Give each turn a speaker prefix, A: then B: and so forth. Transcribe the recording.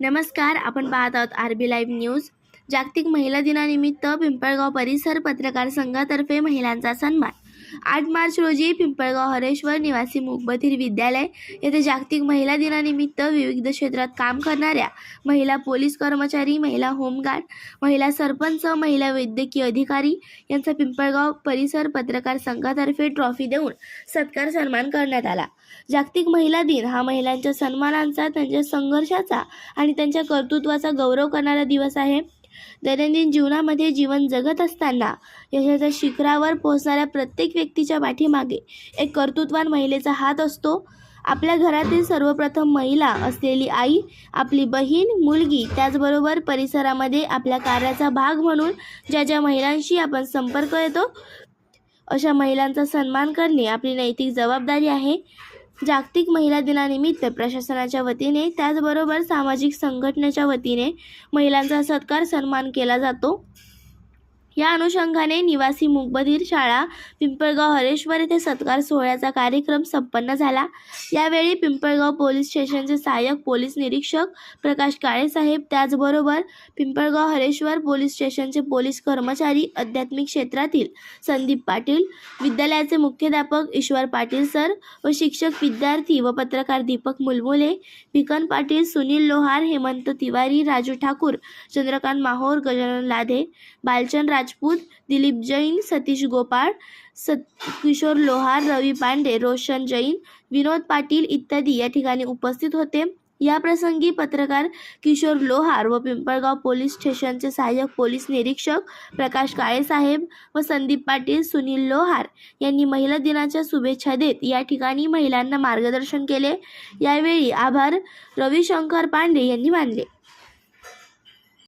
A: नमस्कार आपण पाहत आहोत आर बी लाईव्ह न्यूज. जागतिक महिला दिनानिमित्त पिंपळगाव परिसर पत्रकार संघातर्फे महिलांचा सन्मान. आठ मार्च रोजी पिंपळगाव हरेश्वर निवासी मुकबधीर विद्यालय येथे जागतिक महिला दिनानिमित्त विविध क्षेत्रात काम करणाऱ्या महिला पोलीस कर्मचारी महिला होमगार्ड महिला सरपंच महिला वैद्यकीय अधिकारी यांचा पिंपळगाव परिसर पत्रकार संघातर्फे ट्रॉफी देऊन सत्कार सन्मान करण्यात आला. जागतिक महिला दिन हा महिलांच्या सन्मानांचा त्यांच्या संघर्षाचा आणि त्यांच्या कर्तृत्वाचा गौरव करणारा दिवस आहे. दैनंदिन जीवनामध्ये जीवन जगत असताना यशाच्या शिखरावर पोहोचणाऱ्या प्रत्येक व्यक्तीच्या पाठीमागे एक कर्तृत्वान महिलेचा हात असतो. आपल्या घरातील सर्वप्रथम महिला असलेली आई आपली बहीण मुलगी त्याचबरोबर परिसरामध्ये आपल्या कार्याचा भाग म्हणून ज्या ज्या महिलांशी आपण संपर्क येतो अशा महिलांचा सन्मान करणे आपली नैतिक जबाबदारी आहे. जागतिक महिला दिनानिमित्त प्रशासनाच्या वतीने त्याचबरोबर सामाजिक संघटनेच्या वतीने महिलांचा सत्कार सन्मान केला जातो. या अनुषंगाने निवासी मूकबधीर शाळा पिंपळगाव हरेश्वर येथे सत्कार सोहळ्याचा कार्यक्रम संपन्न झाला. यावेळी पिंपळगाव पोलीस स्टेशनचे सहाय्यक पोलीस निरीक्षक प्रकाश काळेसाहेब त्याचबरोबर पिंपळगाव हरेश्वर पोलीस स्टेशनचे पोलीस कर्मचारी आध्यात्मिक क्षेत्रातील संदीप पाटील विद्यालयाचे मुख्याध्यापक ईश्वर पाटील सर व शिक्षक विद्यार्थी व पत्रकार दीपक मुलमुले भिकन पाटील सुनील लोहार हेमंत तिवारी राजू ठाकूर चंद्रकांत माहोर गजानन लाधे बालचंद राज राजपूत दिलीप जैन सतीश गोपाळ सत किशोर लोहार रवी पांडे रोशन जैन विनोद पाटील इत्यादी या ठिकाणी उपस्थित होते. या प्रसंगी पत्रकार किशोर लोहार व पिंपळगाव पोलीस स्टेशनचे सहाय्यक पोलीस निरीक्षक प्रकाश काळेसाहेब व संदीप पाटील सुनील लोहार यांनी महिला दिनाच्या शुभेच्छा देत या ठिकाणी महिलांना मार्गदर्शन केले. यावेळी आभार रविशंकर पांडे यांनी मानले.